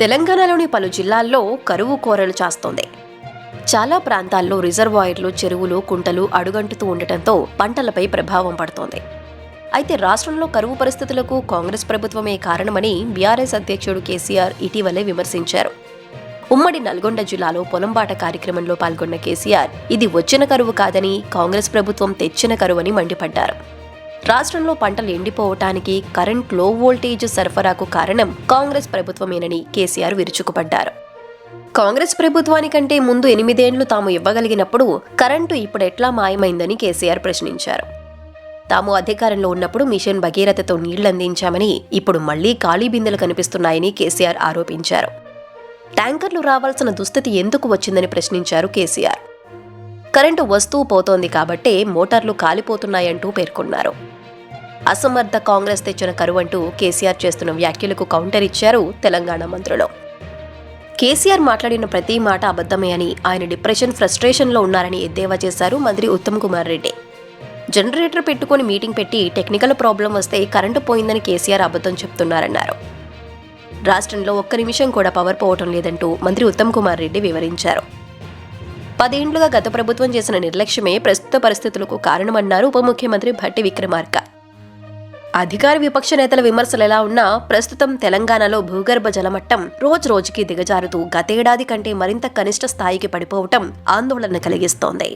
తెలంగాణలోని పలు జిల్లాల్లో కరువు కోరలు చేస్తోంది. చాలా ప్రాంతాల్లో రిజర్వాయర్లు చెరువులు కుంటలు అడుగంటుతూ ఉండటంతో పంటలపై ప్రభావం పడుతోంది. అయితే రాష్ట్రంలో కరువు పరిస్థితులకు కాంగ్రెస్ ప్రభుత్వమే కారణమని బీఆర్ఎస్ అధ్యక్షుడు కేసీఆర్ ఇటీవలే విమర్శించారు. ఉమ్మడి నల్గొండ జిల్లాలో పొలంబాట కార్యక్రమంలో పాల్గొన్న కేసీఆర్ ఇది వచ్చిన కరువు కాదని కాంగ్రెస్ ప్రభుత్వం తెచ్చిన కరువని మండిపడ్డారు. రాష్ట్రంలో పంటలు ఎండిపోవటానికి కరెంట్లో వోల్టేజ్ సరఫరాకు కారణం కాంగ్రెస్ ప్రభుత్వమేనని కేసీఆర్ విరుచుకుపడ్డారు. కాంగ్రెస్ ప్రభుత్వానికంటే ముందు ఎనిమిదేండ్లు తాము ఇవ్వగలిగినప్పుడు కరెంటు ఇప్పుడు ఎట్లా మాయమైందని కేసీఆర్ ప్రశ్నించారు. తాము అధికారంలో ఉన్నప్పుడు మిషన్ భగీరథతో నీళ్ళందించామని ఇప్పుడు మళ్ళీ ఖాళీ బిందెలు కనిపిస్తున్నాయని కేసీఆర్ ఆరోపించారు. ట్యాంకర్లు రావాల్సిన దుస్థితి ఎందుకు వచ్చిందని ప్రశ్నించారు కేసీఆర్. కరెంటు వస్తూ పోతోంది కాబట్టే మోటార్లు కాలిపోతున్నాయంటూ పేర్కొన్నారు. అసమర్థ కాంగ్రెస్ తెచ్చిన కరువంటూ కేసీఆర్ చేస్తున్న వ్యాఖ్యలకు కౌంటర్ ఇచ్చారు తెలంగాణ మంత్రులు. కేసీఆర్ మాట్లాడిన ప్రతి మాట అబద్ధమే అని ఆయన డిప్రెషన్ ఫ్రస్ట్రేషన్లో ఉన్నారని ఎద్దేవా చేశారు మంత్రి ఉత్తమ్ కుమార్ రెడ్డి. జనరేటర్ పెట్టుకుని మీటింగ్ పెట్టి టెక్నికల్ ప్రాబ్లం వస్తే కరెంటు పోయిందని కేసీఆర్ అబద్ధం చెప్తున్నారన్నారు. రాష్ట్రంలో ఒక్క నిమిషం కూడా పవర్ పోవటం లేదంటూ మంత్రి ఉత్తమ్ కుమార్ రెడ్డి వివరించారు. పదేండ్లుగా గత ప్రభుత్వం చేసిన నిర్లక్ష్యమే ప్రస్తుత పరిస్థితులకు కారణమన్నారు ఉప ముఖ్యమంత్రి భట్టి విక్రమార్క. అధికార విపక్ష నేతల విమర్శలు ఎలా ఉన్నా ప్రస్తుతం తెలంగాణలో భూగర్భ జలమట్టం రోజు రోజుకి దిగజారుతూ గతేడాది కంటే మరింత కనిష్ట స్థాయికి పడిపోవటం ఆందోళన కలిగిస్తోంది.